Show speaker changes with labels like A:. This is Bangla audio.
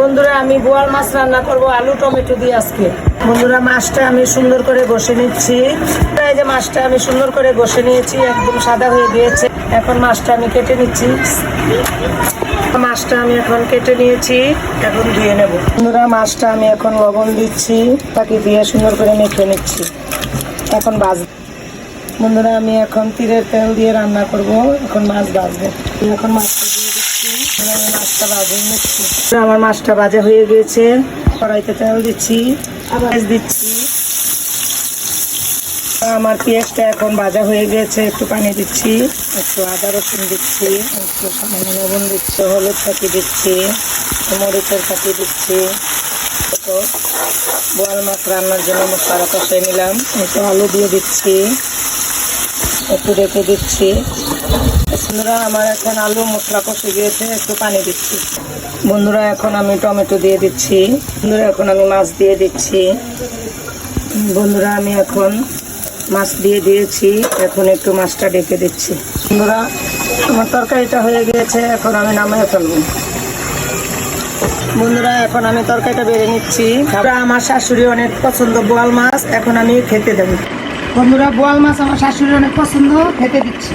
A: বন্ধুরা, আমি বোয়াল মাছ রান্না করব, আলু, টমেটো দিয়ে আজকে। বন্ধুরা, মাছটা আমি সুন্দর করে ঘষে নিচ্ছি। এই যে মাছটা আমি সুন্দর করে ঘষে নিয়েছি, একদম সাদা হয়ে গিয়েছে। এখন মাছটা আমি কেটে নিচ্ছি। মাছটা আমি এখন কেটে নিয়েছি, এখন ধুয়ে নেব। বন্ধুরা, মাছটা আমি এখন লবণ দিচ্ছি তাকে দিয়ে সুন্দর করে মেখে নিচ্ছি। এখন বাজ বন্ধুরা, আমি এখন তীরের তেল দিয়ে রান্না করব, এখন মাছ ভাজবো এখন মাছটা দিয়ে মাছটা আমার মাছটা ভাজা হয়ে গিয়েছে কড়াইতে তেল দিচ্ছি আবার দিচ্ছি। আমার পেঁয়াজটা এখন ভাজা হয়ে গেছে, একটু পানি দিচ্ছি, একটু আদা রসুন দিচ্ছি, একটু সামান্য লবণ দিচ্ছি, হলুদ পাখি দিচ্ছি মরিচের পাখি দিচ্ছি। একটু বোয়াল মাছ রান্নার জন্য মশলা কষিয়ে নিলাম। একটু আলু দিয়ে দিচ্ছি, একটু রেখে দিচ্ছি। বন্ধুরা, আমার এখন আলু মশলা কষে গিয়েছে, একটু পানি দিচ্ছি। বন্ধুরা, এখন আমি টমেটো দিয়ে দিচ্ছি। বন্ধুরা, এখন আমি মাছ দিয়ে দিচ্ছি। বন্ধুরা, আমি এখন মাছ দিয়ে দিয়েছি। এখন একটু মাছটা ডেকে দিচ্ছি। বন্ধুরা, আমার তরকারিটা হয়ে গিয়েছে, এখন আমি নামিয়ে ফেলব। বন্ধুরা, এখন আমি তরকারিটা বেড়ে নিচ্ছি। আমার শাশুড়ি অনেক পছন্দ বোয়াল মাছ, এখন আমি খেতে দেবো। বন্ধুরা, বোয়াল মাছ আমার শাশুড়ি অনেক পছন্দ, খেতে দিচ্ছি।